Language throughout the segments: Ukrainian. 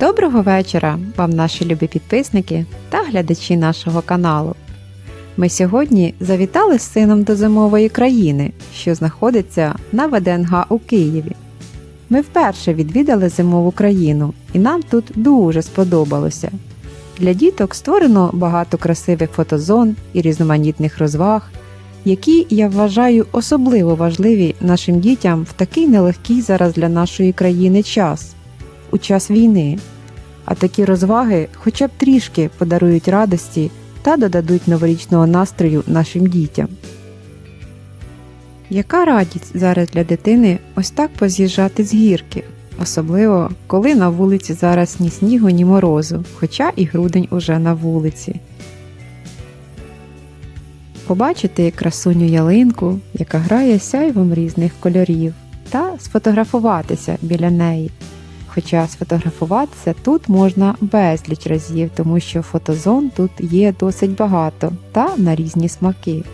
Доброго вечора вам, наші любі підписники та глядачі нашого каналу. Ми сьогодні завітали з сином до зимової країни, що знаходиться на ВДНГ у Києві. Ми вперше відвідали зимову країну, і нам тут дуже сподобалося. Для діток створено багато красивих фотозон і різноманітних розваг, які я вважаю особливо важливі нашим дітям в такий нелегкий зараз для нашої країни час у час війни. А такі розваги хоча б трішки подарують радості та додадуть новорічного настрою нашим дітям. Яка радість зараз для дитини ось так поз'їжджати з гірки, особливо коли на вулиці зараз ні снігу, ні морозу, хоча і грудень уже на вулиці. Побачити красуню ялинку, яка грає сяйвом різних кольорів, та сфотографуватися біля неї. Хоча сфотографуватися тут можна безліч разів, тому що фотозон тут є досить багато та на різні смаки.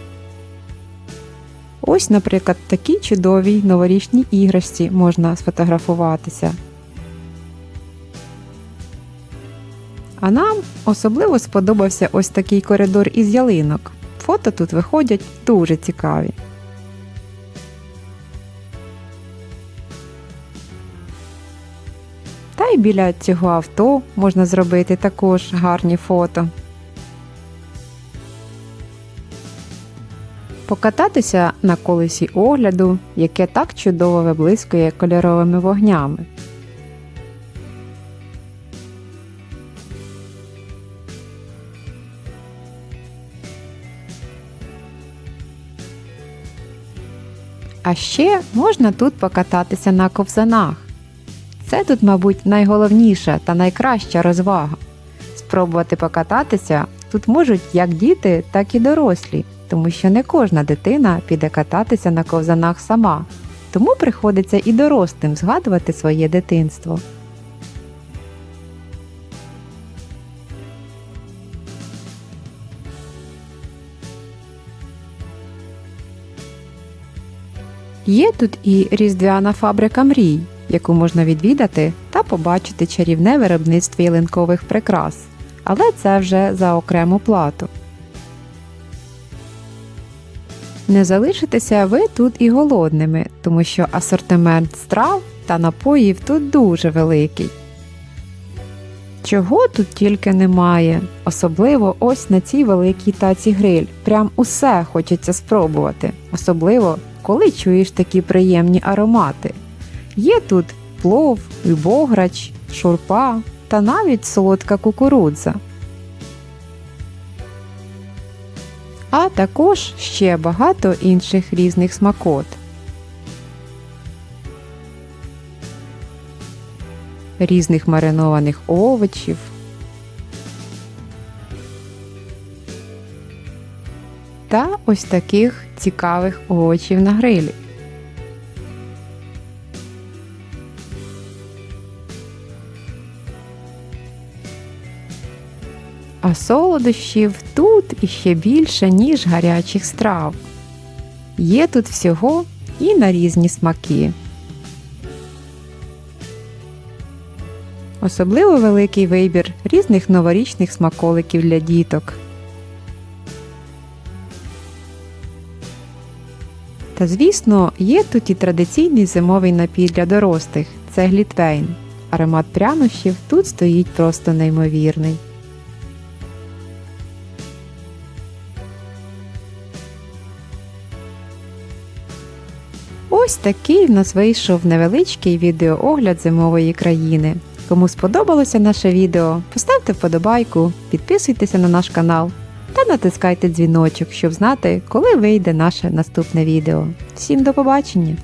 Ось, наприклад, в такій чудовій новорічній іграшці можна сфотографуватися. А нам особливо сподобався ось такий коридор із ялинок. Фото тут виходять дуже цікаві. Й біля цього авто можна зробити також гарні фото. Покататися на колесі огляду, яке так чудово виблискує кольоровими вогнями. А ще можна тут покататися на ковзанах. Це тут, мабуть, найголовніша та найкраща розвага. Спробувати покататися тут можуть як діти, так і дорослі, тому що не кожна дитина піде кататися на ковзанах сама, тому приходиться і дорослим згадувати своє дитинство. Є тут і різдвяна фабрика мрій, яку можна відвідати та побачити чарівне виробництво ялинкових прикрас, але це вже за окрему плату. Не залишитеся ви тут і голодними, тому що асортимент страв та напоїв тут дуже великий. Чого тут тільки немає, особливо ось на цій великій таці гриль. Прям усе хочеться спробувати, особливо коли чуєш такі приємні аромати. Є тут плов, бограч, шурпа та навіть солодка кукурудза. А також ще багато інших різних смакот. Різних маринованих овочів. Та ось таких цікавих овочів на грилі. А солодощів тут іще більше, ніж гарячих страв. Є тут всього і на різні смаки. Особливо великий вибір різних новорічних смаколиків для діток. Та звісно, є тут і традиційний зимовий напій для дорослих це глітвейн. Аромат прянощів тут стоїть просто неймовірний. Ось такий в нас вийшов невеличкий відеоогляд зимової країни. Кому сподобалося наше відео, поставте вподобайку, підписуйтеся на наш канал та натискайте дзвіночок, щоб знати, коли вийде наше наступне відео. Всім до побачення!